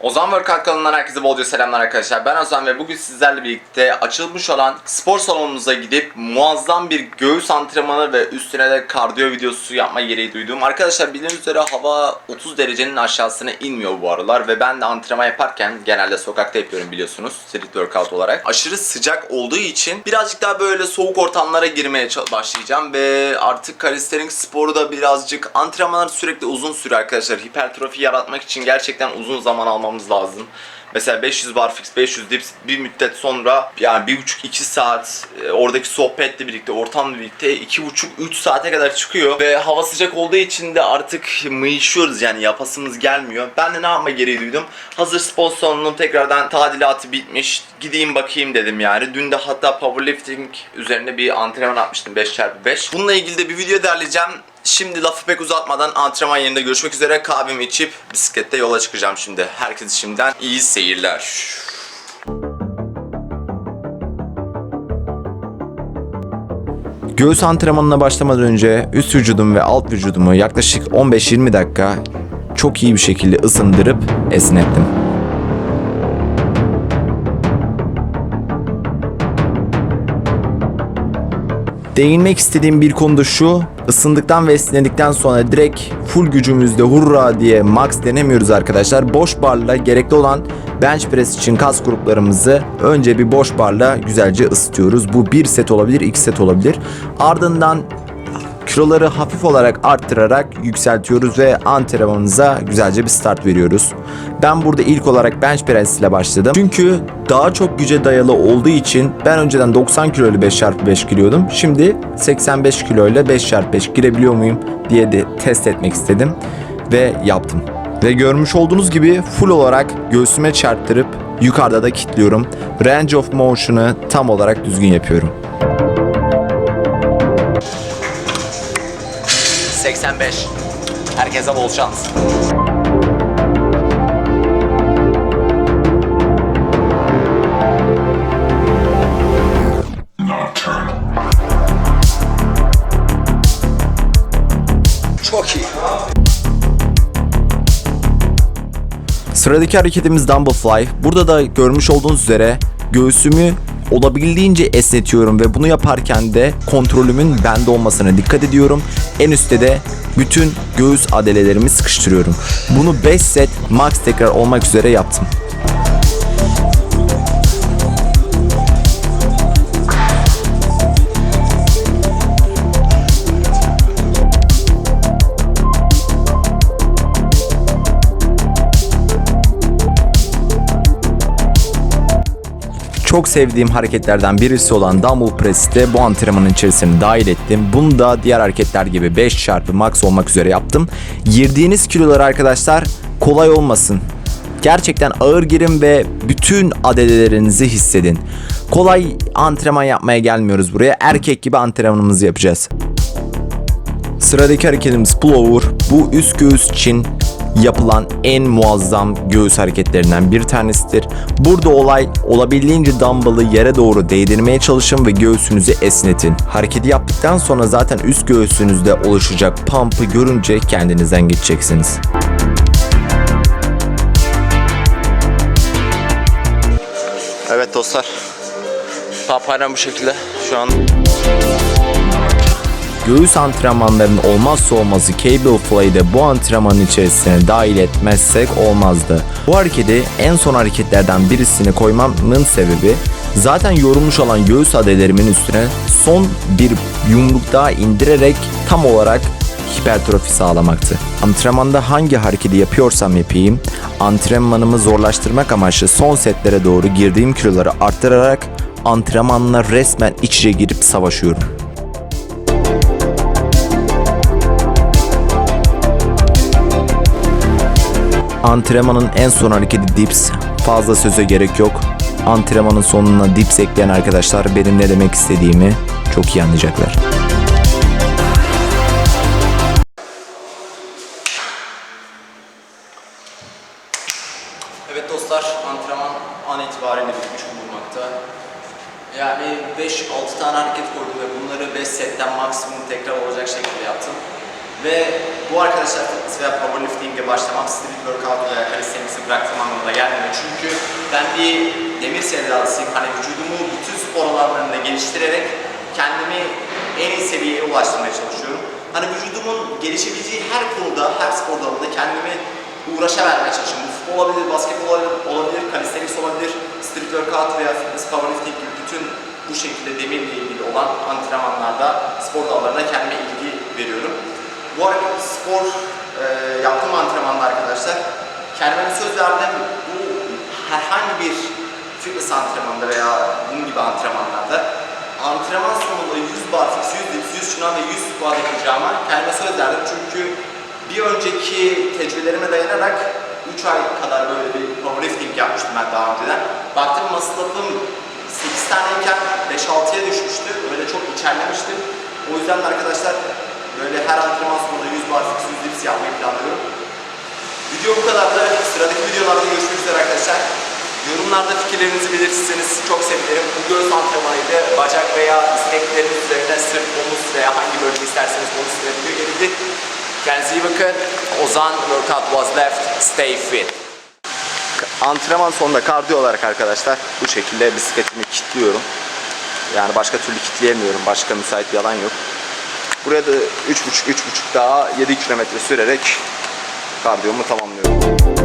Ozan Workout kanalından herkese bolca selamlar arkadaşlar. Ben Ozan ve bugün sizlerle birlikte açılmış olan spor salonumuza gidip muazzam bir göğüs antrenmanı ve üstüne de kardiyo videosu yapma gereği duydum. Arkadaşlar bildiğiniz üzere hava 30 derecenin aşağısına inmiyor bu aralar ve ben de antrenman yaparken genelde sokakta yapıyorum biliyorsunuz street workout olarak. Aşırı sıcak olduğu için birazcık daha böyle soğuk ortamlara girmeye başlayacağım ve artık calisthenics sporu da birazcık antrenmanlar sürekli uzun sürüyor arkadaşlar. Hipertrofi yaratmak için gerçekten uzun zaman almamız lazım. Mesela 500 barfix, 500 dips bir müddet sonra yani 1,5-2 saat e, oradaki sohbetle birlikte, ortamla birlikte 2,5-3 saate kadar çıkıyor. Ve hava sıcak olduğu için de artık mıyışıyoruz yani yapasımız gelmiyor. Ben de ne yapma gereği duydum. Hazır salonunun tekrardan tadilatı bitmiş. Gideyim bakayım dedim yani. Dün de hatta powerlifting üzerine bir antrenman atmıştım 5x5. Bununla ilgili de bir video derleyeceğim. Şimdi lafı pek uzatmadan antrenman yerinde görüşmek üzere kahvemi içip bisiklette yola çıkacağım şimdi. Herkese şimdiden iyi seyirler. Göğüs antrenmanına başlamadan önce üst vücudum ve alt vücudumu yaklaşık 15-20 dakika çok iyi bir şekilde ısındırıp esnettim. Değinmek istediğim bir konu da şu. ısındıktan ve esnedikten sonra direkt full gücümüzde hurra diye max denemiyoruz arkadaşlar. Boş barla gerekli olan bench press için kas gruplarımızı önce bir boş barla güzelce ısıtıyoruz. Bu bir set olabilir, iki set olabilir. Ardından kiloları hafif olarak arttırarak yükseltiyoruz ve antrenmanımıza güzelce bir start veriyoruz. Ben burada ilk olarak bench press ile başladım. Çünkü daha çok güce dayalı olduğu için ben önceden 90 kilo ile 5x5 giriyordum. Şimdi 85 kilo ile 5x5 girebiliyor muyum diye de test etmek istedim ve yaptım. Ve görmüş olduğunuz gibi full olarak göğsüme çarptırıp yukarıda da kilitliyorum. Range of motion'ı tam olarak düzgün yapıyorum. 85. Herkese bol şans. Çok iyi. Sıradaki hareketimiz Dumbbell Fly. Burada da görmüş olduğunuz üzere göğsümü olabildiğince esnetiyorum ve bunu yaparken de kontrolümün bende olmasına dikkat ediyorum. En üstte de bütün göğüs adelelerimi sıkıştırıyorum. Bunu 5 set max tekrar olmak üzere yaptım. Çok sevdiğim hareketlerden birisi olan dumbbell press'i de bu antrenmanın içerisine dahil ettim. Bunu da diğer hareketler gibi 5 çarpı max olmak üzere yaptım. Girdiğiniz kilolar arkadaşlar kolay olmasın. Gerçekten ağır girin ve bütün adedelerinizi hissedin. Kolay antrenman yapmaya gelmiyoruz buraya. Erkek gibi antrenmanımızı yapacağız. Sıradaki hareketimiz pullover. Bu üst göğüs için yapılan en muazzam göğüs hareketlerinden bir tanesidir. Burada olay olabildiğince dumbbell'ı yere doğru değdirmeye çalışın ve göğsünüzü esnetin. Hareketi yaptıktan sonra zaten üst göğsünüzde oluşacak pump'ı görünce kendinizden geçeceksiniz. Evet dostlar. Papayla bu şekilde şu an Göğüs antrenmanlarının olmazsa olmazı cable fly'ı da bu antrenmanın içerisine dahil etmezsek olmazdı. Bu hareketi en son hareketlerden birisini koymamın sebebi zaten yorulmuş olan göğüs adelerimin üstüne son bir yumruk daha indirerek tam olarak hipertrofi sağlamaktı. Antrenmanda hangi hareketi yapıyorsam yapayım, antrenmanımı zorlaştırmak amaçlı son setlere doğru girdiğim kiloları arttırarak antrenmanla resmen iç içe girip savaşıyorum. Antrenmanın en son hareketi dips. Fazla söze gerek yok. Antrenmanın sonuna dips ekleyen arkadaşlar benim ne demek istediğimi çok iyi anlayacaklar. Evet dostlar, antrenman an itibariyle bitmiş bulunmakta. Yani 5-6 tane hareket koydum ve bunları 5 setten maksimum tekrar olacak şekilde yaptım. Ve bu arkadaşlar fitness veya powerlifting'e başlamam street workout veya calisthenics'i bıraktığım anlamına gelmiyor. Çünkü ben bir demir sevdalısıyım. Hani vücudumu bütün spor alanlarında geliştirerek kendimi en iyi seviyeye ulaştırmaya çalışıyorum. Hani vücudumun gelişebileceği her konuda, her spor dalında kendimi uğraşa vermeye çalışıyorum. Bu olabilir, basketbol olabilir, calisthenics olabilir, street workout veya fitness powerlifting gibi bütün bu şekilde demirle ilgili olan antrenmanlarda spor dallarına kendime ilgi veriyorum. Bu arada spor e, yaptığım antrenmanda arkadaşlar kendime söz verdim. Bu herhangi bir fitness antrenmanında veya bunun gibi antrenmanlarda antrenman sonunda 100 barfix, 100 dips, 100 şınav ve 100 squat yapacağıma kendime söz verdim. Çünkü bir önceki tecrübelerime dayanarak 3 ay kadar böyle bir powerlifting yapmıştım ben daha önceden. Baktım muscle up'ım 8 taneyken 5-6'ya düşmüştü. Böyle çok içerlemiştim. O yüzden de arkadaşlar böyle her antrenman sonunda 100 barfix, 100 dips yapmayı planlıyorum. Video bu kadar da sıradaki videolarda görüşmek üzere arkadaşlar. Yorumlarda fikirlerinizi belirtirseniz çok sevinirim. Bu göğüs antrenmanıydı. Bacak veya istekleriniz üzerine sırt, omuz veya hangi bölge isterseniz onu size video geldi. Kendinize iyi bakın. Ozan workout was left. Stay fit. Antrenman sonunda kardiyo olarak arkadaşlar bu şekilde bisikletimi kilitliyorum. Yani başka türlü kilitleyemiyorum. Başka müsait bir alan yok. Buraya da 3,5-3,5 daha 7 kilometre sürerek kardiyomu tamamlıyorum.